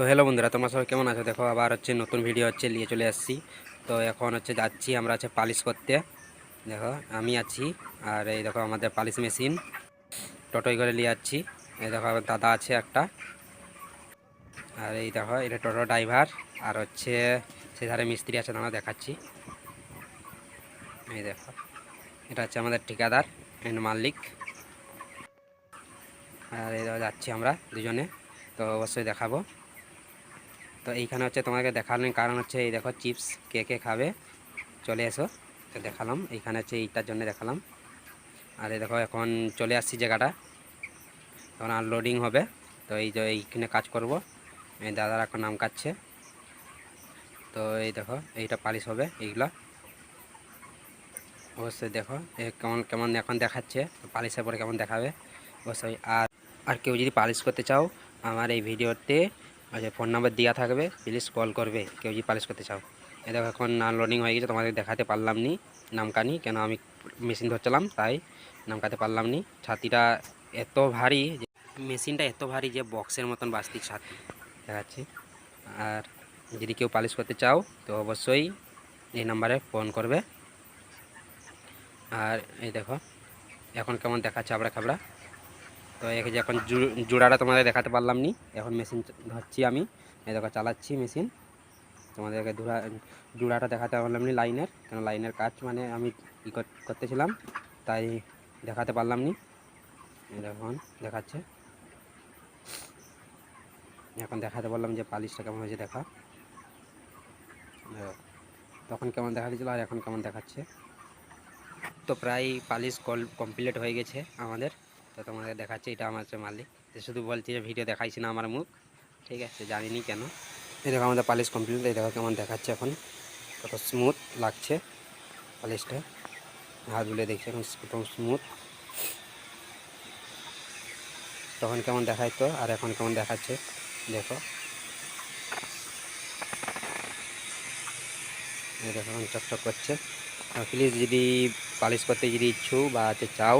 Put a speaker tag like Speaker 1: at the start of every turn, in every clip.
Speaker 1: তো হ্যালো বন্ধুরা, তোমার সবাই কেমন আছো? দেখো, আবার হচ্ছে নতুন ভিডিও হচ্ছে নিয়ে চলে আসছি। তো এখন হচ্ছে যাচ্ছি, আমরা হচ্ছে পালিশ করতে। দেখো, আমি আছি, আর এই দেখো আমাদের পালিশ মেশিন। টোটোই করে নিয়ে যাচ্ছি। এই দেখো দাদা আছে একটা। আর এই দেখো, এটা টোটো ড্রাইভার আর হচ্ছে সে ধারে মিস্ত্রি আছে দাঁড়া দেখাচ্ছি। এই দেখো, এটা হচ্ছে আমাদের ঠিকাদার এন্ড মালিক। আর এই যাচ্ছি আমরা দুজনে। তো অবশ্যই দেখাবো। তো এইখানে হচ্ছে তোমাকে দেখানোর কারণ হচ্ছে, এই দেখো চিপস কে কে খাবে। চলে এসো, তো দেখালাম। এইখানে হচ্ছে এইটার জন্য দেখালাম। আর এই দেখো এখন চলে আসছি জায়গাটা। এখন আনলোডিং হবে। তো এই যে এইখানে কাজ করব। এই দাদারা এখন নাম কাটছে। তো এই দেখো, এইটা পালিশ হবে এইগুলা। অবশ্যই দেখো কেমন কেমন এখন দেখাচ্ছে। পালিশের পরে কেমন দেখাবে। অবশ্যই। আর আর কেউ যদি পালিশ করতে চাও আমার এই ভিডিওতে আচ্ছা ফোন নাম্বার দেওয়া থাকবে প্লিজ কল করবে, কেউ যদি পালিশ করতে চাও। এই দেখো, এখন আনলোডিং হয়ে গেছে, তোমাদের দেখাতে পারলাম নি নামকানি, কেন আমি মেশিন ধরছিলাম, তাই নামকাতে পারলাম নি ছাতিটা এত ভারী মেশিনটা এত ভারী যে বক্সের মতন বাস্তিক ছাতি। দেখাচ্ছি। আর যদি কেউ পালিশ করতে চাও, তো অবশ্যই এই নাম্বারে ফোন করবে। আর এই দেখো, এখন কেমন দেখাচ্ছে আবড়া খাবড়া তো একে যে এখন জোড়াটা তোমাদের দেখাতে পারলাম নি এখন মেশিন ধরছি আমি। এই দেখো চালাচ্ছি মেশিন তোমাদেরকে ধুরা জোড়াটা দেখাতে পারলাম নি লাইনের। কেন লাইনের কাজ মানে আমি কর- করতেছিলাম, তাই দেখাতে পারলাম নি এখন দেখাচ্ছে। এখন দেখাতে পারলাম যে পালিশটা কেমন হয়েছে দেখা। তখন কেমন দেখা দিয়েছিল আর এখন কেমন দেখাচ্ছে। তো প্রায় পালিশ কল কমপ্লিট হয়ে গেছে আমাদের। তো তোমাদের দেখাচ্ছে, এটা আমার মালিক। তো শুধু বলছি যে ভিডিও দেখাইছি না আমার মুখ, ঠিক আছে, জানিনি কেন। এই দেখো আমাদের পালিশ কমপ্লিট এই দেখো কেমন দেখাচ্ছে এখন। কত স্মুথ লাগছে পালিশটা হাত বুলে দেখছি, এখন কত স্মুথ তখন কেমন দেখাইতো আর এখন কেমন দেখাচ্ছে, দেখো। দেখো চকচক করছে। প্লিজ যদি পালিশ করতে যদি ইচ্ছুক বা চাও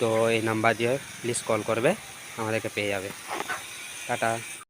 Speaker 1: তো এই নাম্বার দিয়ে প্লিজ কল করবে আমাদেরকে পেয়ে যাবে। টাটা।